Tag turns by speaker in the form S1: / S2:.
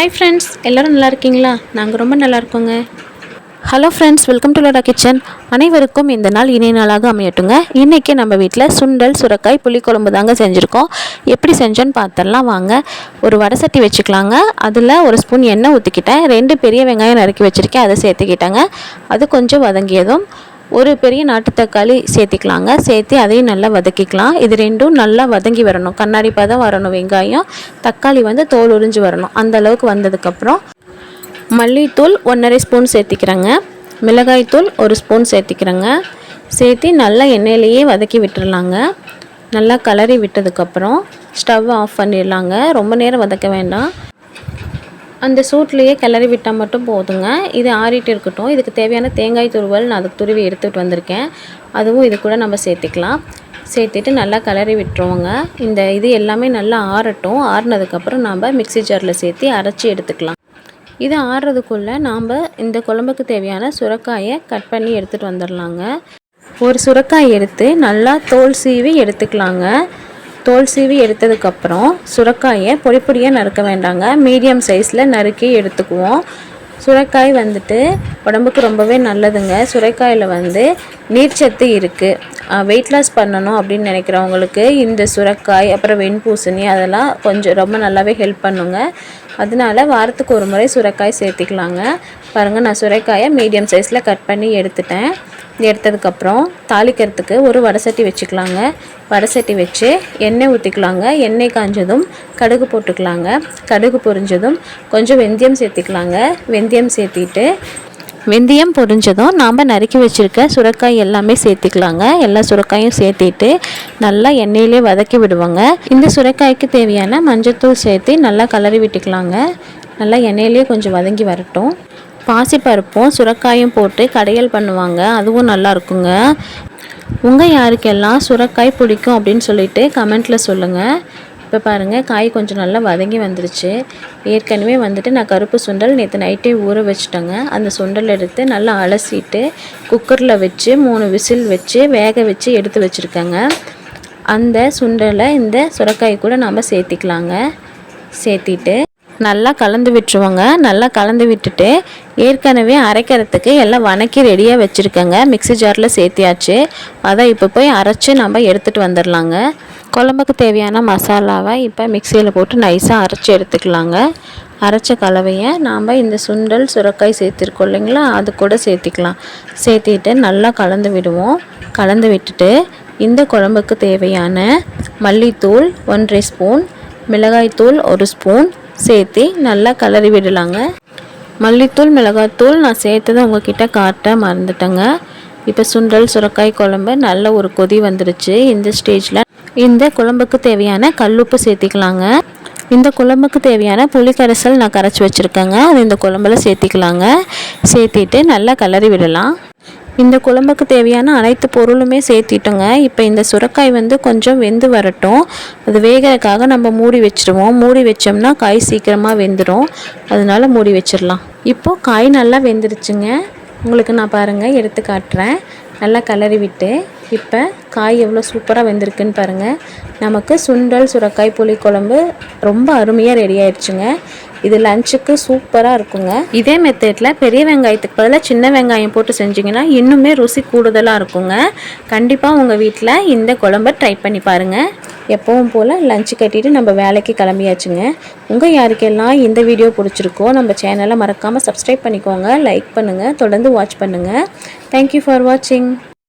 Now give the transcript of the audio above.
S1: Hi friends எல்லோரும் நல்லா இருக்கீங்களா? நாங்கள் ரொம்ப நல்லா இருக்கோங்க. Hello friends welcome to லோடா kitchen அனைவருக்கும் இந்த நாள் இணைய நாளாக அமையட்டுங்க. இன்றைக்கி நம்ம வீட்டில் சுண்டல் சுரக்காய் புளிக்குழம்பு தாங்க செஞ்சுருக்கோம். எப்படி செஞ்சோன்னு பார்த்துடலாம் வாங்க. ஒரு வடை சட்டி வச்சுக்கலாங்க. அதில் ஒரு ஸ்பூன் எண்ணெய் ஊற்றிக்கிட்டேன் ரெண்டு பெரிய வெங்காயம் நறுக்கி வச்சுருக்கேன். அதை சேர்த்துக்கிட்டேங்க. அது கொஞ்சம் வதங்கியதும் ஒரு பெரிய நாட்டு தக்காளி சேர்த்திக்கலாங்க. சேர்த்து அதையும் நல்லா வதக்கிக்கலாம். இது ரெண்டும் நல்லா வதங்கி வரணும். கண்ணாடி பதம் வரணும் வெங்காயம் தக்காளி வந்து தோல் உறிஞ்சு வரணும். அந்த அளவுக்கு வந்ததுக்கப்புறம் மல்லித்தூள் ஒன்றரை ஸ்பூன் சேர்த்திக்கிறேங்க. மிளகாய்த்தூள் ஒரு ஸ்பூன் சேர்த்திக்கிறேங்க. சேர்த்து நல்லா எண்ணெயிலேயே வதக்கி விட்டுடலாங்க நல்லா கலரி விட்டதுக்கப்புறம் ஸ்டவ் ஆஃப் பண்ணிடலாங்க. ரொம்ப நேரம் வதக்க வேண்டாம். அந்த சூட்லேயே கிளறி விட்டால் மட்டும் போதுங்க. இது ஆறிட்டு இருக்கட்டும். இதுக்கு தேவையான தேங்காய் துருவல் நான் அதுக்கு துருவி எடுத்துகிட்டு வந்திருக்கேன். அதுவும் இது கூட நம்ம சேர்த்துக்கலாம். சேர்த்துட்டு நல்லா கிளறி விட்டுருவோங்க. இந்த இது எல்லாமே நல்லா ஆறட்டும். ஆறுனதுக்கப்புறம் நாம் மிக்சி ஜாரில் சேர்த்து அரைச்சி எடுத்துக்கலாம். இது ஆறுறதுக்குள்ளே நாம் இந்த குழம்புக்கு தேவையான சுரக்காயை கட் பண்ணி எடுத்துகிட்டு வந்துடலாங்க. ஒரு சுரக்காய் எடுத்து நல்லா தோல் சீவி எடுத்துக்கலாங்க. தோல் சீவி எடுத்ததுக்கப்புறம் சுரக்காயை பொடி பொடியாக நறுக்க வேண்டாங்க. மீடியம் சைஸில் நறுக்கி எடுத்துக்குவோம். சுரைக்காய் வந்துட்டு உடம்புக்கு ரொம்பவே நல்லதுங்க. சுரைக்காயில் வந்து நீர்ச்சத்து இருக்குது வெயிட் லாஸ் பண்ணணும் அப்படின்னு நினைக்கிறவங்களுக்கு இந்த சுரைக்காய் அப்புறம் வெண்பூசணி அதெல்லாம் கொஞ்சம் ரொம்ப நல்லாவே ஹெல்ப் பண்ணுங்க. அதனால வாரத்துக்கு ஒரு முறை சுரைக்காய் சேர்த்திக்கலாங்க. பாருங்கள் நான் சுரைக்காயை மீடியம் சைஸில் கட் பண்ணி எடுத்துட்டேன். எடுத்ததுக்கப்புறம் தாளிக்கிறதுக்கு ஒரு வடை சட்டி வச்சுக்கலாங்க. வடை சட்டி வச்சு எண்ணெய் ஊற்றிக்கலாங்க எண்ணெய் காஞ்சதும் கடுகு போட்டுக்கலாங்க. கடுகு பொரிஞ்சதும் கொஞ்சம் வெந்தயம் சேர்த்திக்கலாங்க. வெந்தயம் சேர்த்திட்டு வெந்தயம் பொரிஞ்சதும் நாம் நறுக்கி வச்சுருக்க சுரக்காய் எல்லாமே சேர்த்திக்கலாங்க. எல்லா சுரக்காயும் சேர்த்திட்டு நல்லா எண்ணெயிலே வதக்கி விடுவாங்க. இந்த சுரக்காய்க்கு தேவையான மஞ்சத்தூள் சேர்த்து நல்லா கலரி விட்டுக்கலாங்க. நல்லா எண்ணெயிலே கொஞ்சம் வதங்கி வரட்டும். பாசிப்பருப்பும் சுரக்காயும் போட்டு கடையல் பண்ணுவாங்க. அதுவும் நல்லா இருக்குங்க உங்கள் யாருக்கெல்லாம் சுரக்காய் பிடிக்கும் அப்படின்னு சொல்லிட்டு கமெண்ட்டில் சொல்லுங்கள் இப்போ பாருங்கள் காய் கொஞ்சம் நல்லா வதங்கி வந்துருச்சு. ஏற்கனவே வந்துட்டு நான் கருப்பு சுண்டல் நேற்று நைட்டே ஊற வச்சுட்டேங்க. அந்த சுண்டல் எடுத்து நல்லா அலசிட்டு குக்கரில் வச்சு மூணு விசில் வச்சு வேக வச்சு எடுத்து வச்சுருக்கேங்க. அந்த சுண்டலை இந்த சுரக்காய் கூட நாம் சேர்த்திக்கலாங்க. சேர்த்திட்டு நல்லா கலந்து விட்டுருவோங்க. நல்லா கலந்து விட்டுட்டு ஏற்கனவே அரைக்கிறதுக்கு எல்லாம் வணக்கி ரெடியாக வச்சுருக்கேங்க. மிக்சி ஜாரில் சேர்த்தியாச்சு. அதை இப்போ போய் அரைச்சி நம்ம எடுத்துகிட்டு வந்துடலாங்க குழம்புக்கு தேவையான மசாலாவை இப்போ மிக்சியில் போட்டு நைஸாக அரைச்சி எடுத்துக்கலாங்க. அரைச்ச கலவையை நாம் இந்த சுண்டல் சுரக்காய் சேர்த்துருக்கோம் இல்லைங்களா? அது கூட சேர்த்திக்கலாம். சேர்த்திட்டு நல்லா கலந்து விடுவோம். கலந்து விட்டுட்டு இந்த குழம்புக்கு தேவையான மல்லித்தூள் ஒன்றரை ஸ்பூன் மிளகாய்த்தூள் ஒரு ஸ்பூன் சேர்த்து நல்லா கலரி விடலாங்க. மல்லித்தூள் மிளகாத்தூள் நான் சேர்த்ததை உங்ககிட்ட காட்ட மறந்துட்டேங்க. இப்போ சுண்டல் சுரக்காய் குழம்பு நல்ல ஒரு கொதி வந்துருச்சு. இந்த ஸ்டேஜில் இந்த குழம்புக்கு தேவையான கல்லுப்பு சேர்த்திக்கலாங்க. இந்த குழம்புக்கு தேவையான புளிக்கரைசல் நான் கரைச்சி வச்சுருக்கேங்க. அது இந்த குழம்புல சேர்த்திக்கலாங்க. சேர்த்திட்டு நல்லா கலரி விடலாம். இந்த குழம்புக்கு தேவையான அனைத்து பொருளுமே சேர்த்திட்டோங்க. இப்போ இந்த சுரக்காய் வந்து கொஞ்சம் வெந்து வரட்டும். அது வேகிறதுக்காக நம்ம மூடி வச்சுருவோம். மூடி வச்சோம்னா காய் சீக்கிரமாக வெந்துடும் அதனால மூடி வச்சிடலாம் இப்போது காய் நல்லா வெந்துருச்சுங்க. உங்களுக்கு நான் பாருங்கள் எடுத்து காட்டுறேன். நல்லா கலரி விட்டு இப்போ காய் எவ்வளோ சூப்பராக வெந்திருக்குன்னு பாருங்கள் நமக்கு சுண்டல் சுரக்காய் புளிக்குழம்பு ரொம்ப அருமையாக ரெடி ஆயிடுச்சுங்க. இது லஞ்சுக்கு சூப்பராக இருக்குங்க. இதே மெத்தேட்டில் பெரிய வெங்காயத்துக்கு பதிலாக சின்ன வெங்காயம் போட்டு செஞ்சிங்கன்னா இன்னுமே ருசி கூடுதலாக இருக்குங்க. கண்டிப்பாக உங்கள் வீட்டில் இந்த குழம்ப ட்ரை பண்ணி பாருங்கள் எப்பவும் போல் லஞ்சு கட்டிட்டு நம்ம வேலைக்கு கிளம்பியாச்சுங்க. உங்கள் யாருக்கெல்லாம் இந்த வீடியோ பிடிச்சிருக்கோ நம்ம சேனலை மறக்காமல் சப்ஸ்கிரைப் பண்ணிக்கோங்க லைக் பண்ணுங்கள் தொடர்ந்து வாட்ச் பண்ணுங்கள் தேங்க்யூ ஃபார் வாட்சிங்